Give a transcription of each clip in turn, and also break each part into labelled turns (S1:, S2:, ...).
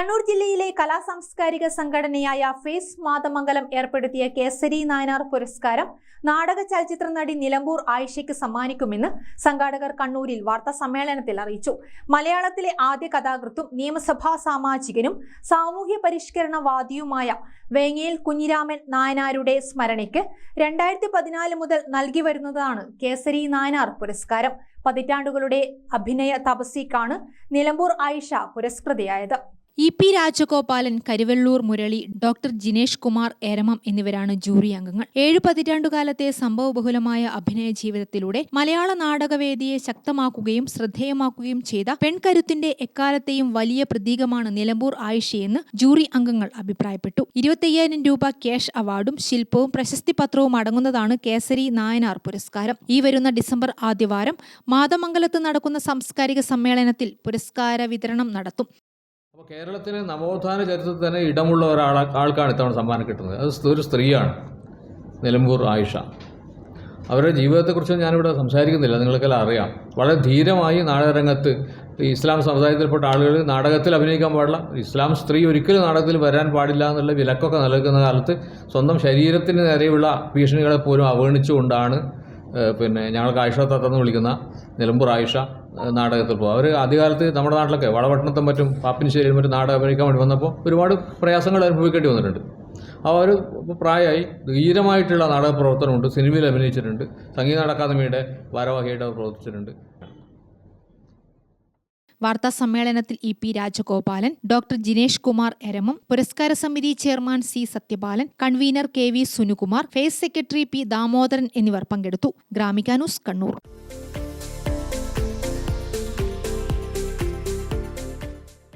S1: കണ്ണൂർ ജില്ലയിലെ സാംസ്കാരിക സംഘടനയായ ഫേസ് മാതമംഗലം ഏർപ്പെടുത്തിയ കേസരി നായനാർ പുരസ്കാരം നാടക ചലച്ചിത്ര നടി നിലമ്പൂർ ആയിഷയ്ക്ക് സമ്മാനിക്കുമെന്ന് സംഘാടകർ കണ്ണൂരിൽ വാർത്താ സമ്മേളനത്തിൽ അറിയിച്ചു മലയാളത്തിലെ ആദ്യ കഥാകൃത്തും നിയമസഭാ സാമാജികനും സാമൂഹ്യ പരിഷ്കരണവാദിയുമായ വേങ്ങയിൽ കുഞ്ഞിരാമൻ നായനാരുടെ സ്മരണയ്ക്ക് രണ്ടായിരത്തി പതിനാല് മുതൽ നൽകി വരുന്നതാണ് കേസരി നായനാർ പുരസ്കാരം പതിറ്റാണ്ടുകളുടെ അഭിനയ തപസിക്കാണ് നിലമ്പൂർ ആയിഷ പുരസ്കൃതയായത് E P Rajagopalan Karuvalloor Murali doctor Jinesh Kumar Eramam എന്നിവരാണ് ജൂറി അംഗങ്ങൾ ഏഴ് പതിറ്റാണ്ടുകാലത്തെ സംഭവബഹുലമായ അഭിനയ ജീവിതത്തിലൂടെ മലയാള നാടകവേദിയെ ശക്തമാക്കുകയും ശ്രദ്ധേയമാക്കുകയും ചെയ്ത പെൺകരുത്തിന്റെ എക്കാലത്തെയും വലിയ പ്രതീകമാണ് നിലമ്പൂർ ആയിഷയെന്ന് ജൂറി അംഗങ്ങൾ അഭിപ്രായപ്പെട്ടു ഇരുപത്തയ്യായിരം രൂപ ക്യാഷ് അവാർഡും ശില്പവും പ്രശസ്തി പത്രവും അടങ്ങുന്നതാണ് കേസരി നായനാർ പുരസ്കാരം ഈ വരുന്ന ഡിസംബർ ആദ്യവാരം മാതമംഗലത്ത് നടക്കുന്ന സാംസ്കാരിക സമ്മേളനത്തിൽ പുരസ്കാര
S2: വിതരണം നടത്തും അപ്പോൾ കേരളത്തിന് നവോത്ഥാന ചരിത്രത്തിൽ തന്നെ ഇടമുള്ള ഒരാൾ ആൾക്കാണ് ഇത്തവണ സമ്മാനം കിട്ടുന്നത് അത് ഒരു സ്ത്രീയാണ് നിലമ്പൂർ ആയിഷ അവരുടെ ജീവിതത്തെക്കുറിച്ച് ഞാനിവിടെ സംസാരിക്കുന്നില്ല നിങ്ങൾക്കെല്ലാം അറിയാം വളരെ ധീരമായി നാടകരംഗത്ത് ഇസ്ലാം സമുദായത്തിൽപ്പെട്ട ആളുകൾ നാടകത്തിൽ അഭിനയിക്കാൻ പാടില്ല ഇസ്ലാം സ്ത്രീ ഒരിക്കലും നാടകത്തിൽ വരാൻ പാടില്ല എന്നുള്ള വിലക്കൊക്കെ നൽകുന്ന കാലത്ത് സ്വന്തം ശരീരത്തിന് നേരെയുള്ള ഭീഷണികളെ പോലും അവഗണിച്ചുകൊണ്ടാണ് പിന്നെ ഞങ്ങൾ ആയിഷ തത്തെന്ന് വിളിക്കുന്ന നിലമ്പൂർ ആയിഷ നാടകത്തിൽ പോകും അവർ ആദ്യകാലത്ത് നമ്മുടെ നാട്ടിലൊക്കെ വളപട്ടണത്തും മറ്റും പാപ്പിനിശ്ശേരിയിലും മറ്റും നാടകം അഭിനയിക്കാൻ വേണ്ടി വന്നപ്പോൾ ഒരുപാട് പ്രയാസങ്ങൾ അനുഭവിക്കേണ്ടി വന്നിട്ടുണ്ട് അവർ പ്രായമായി ധീരമായിട്ടുള്ള നാടക പ്രവർത്തനമുണ്ട് സിനിമയിൽ അഭിനയിച്ചിട്ടുണ്ട് സംഗീത അക്കാദമിയുടെ ഭാരവാഹിയായിട്ട് അവർ പ്രവർത്തിച്ചിട്ടുണ്ട്
S1: വാർത്താസമ്മേളനത്തിൽ E P Rajagopalan doctor Jinesh Kumar Eramam പുരസ്കാര സമിതി chairman C Sathyapalan convener K V Sunukumar ഫേസ് സെക്രട്ടറി പി ദാമോദരൻ എന്നിവർ പങ്കെടുത്തു ഗ്രാമികാനൂസ് Kannur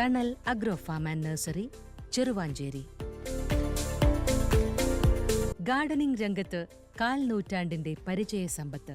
S1: Thanal agro farm and nursery Cheruvanchery gardening രംഗത്ത് കാൽ നൂറ്റാണ്ടിന്റെ പരിചയ സമ്പത്ത്